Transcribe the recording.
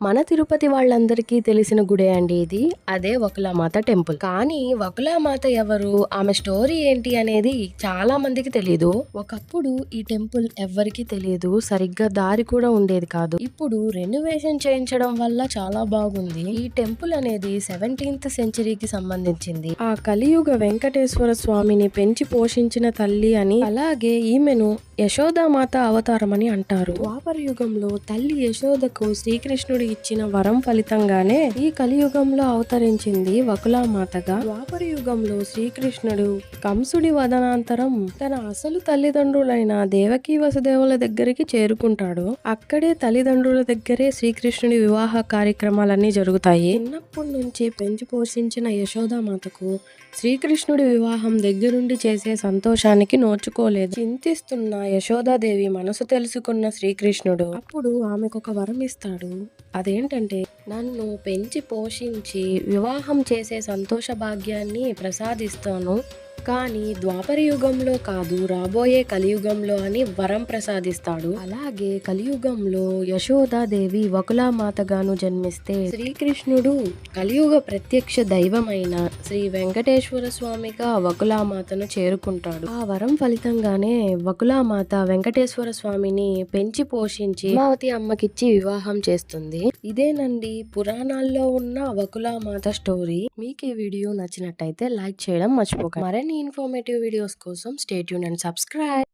మన తిరుపతి వాళ్ళందరికీ తెలిసిన గుడే అండి ఇది. అదే వకులామాత టెంపుల్. కానీ వకులామాత ఎవరు? ఆమె స్టోరీ ఏంటి అనేది చాలా మందికి తెలియదు ఒకప్పుడు ఈ టెంపుల్ ఎవరికి తెలియదు సరిగ్గా దారి కూడా ఉండేది కాదు. ఇప్పుడు రెనోవేషన్ చేయించడం వల్ల చాలా బాగుంది. ఈ టెంపుల్ అనేది సెవెంటీన్త్ సెంచరీకి సంబంధించింది. ఆ కలియుగ వెంకటేశ్వర స్వామిని పెంచి పోషించిన తల్లి అని అలాగే ఈమెను యశోదామాత అవతారమని అంటారు. ద్వాపర యుగంలో తల్లి యశోదకు శ్రీకృష్ణుడు ఇచ్చిన వరం ఫలితంగానే ఈ కలియుగంలో అవతరించింది వకులామాతగా. ద్వాపర యుగంలో శ్రీకృష్ణుడు కంసుడి వదనాంతరం తన అసలు తల్లిదండ్రులైన దేవకీ వసుదేవుల దగ్గరికి చేరుకుంటాడు. అక్కడే తల్లిదండ్రుల దగ్గరే శ్రీకృష్ణుడి వివాహ కార్యక్రమాలన్నీ జరుగుతాయి. చిన్నప్పటి నుంచి పెంచి పోషించిన యశోదామాతకు శ్రీకృష్ణుడి వివాహం దగ్గరుండి చేసే సంతోషానికి నోచుకోలేదు. చింతిస్తున్న యశోదాదేవి మనసు తెలుసుకున్న శ్రీకృష్ణుడు. అప్పుడు ఆమెకు ఒక వరం ఇస్తాడు. అదేంటంటే నన్ను పెంచి పోషించి వివాహం చేసే సంతోష భాగ్యాన్ని ప్రసాదిస్తాను. కానీ ద్వాపర యుగంలో కాదు రాబోయే కలియుగంలో అని వరం ప్రసాదిస్తాడు. అలాగే కలియుగంలో యశోదాదేవి వకులామాతగాను జన్మిస్తే శ్రీకృష్ణుడు కలియుగ ప్రత్యక్ష దైవమైన శ్రీ వెంకటేశ్వర స్వామిగా వకులామాతను చేరుకుంటాడు. ఆ వరం ఫలితంగానే వకులామాత వెంకటేశ్వర స్వామిని పెంచి పోషించి మావతి అమ్మకిచ్చి వివాహం చేస్తుంది. ఇదేనండి పురాణాల్లో ఉన్న వకులామాత స్టోరీ. మీకు ఈ వీడియో నచ్చినట్టయితే లైక్ చేయడం మర్చిపోకండి. మరిన్ని ఇన్ఫర్మేటివ్ వీడియోస్ కోసం స్టేట్యూన్ అండ్ సబ్స్క్రైబ్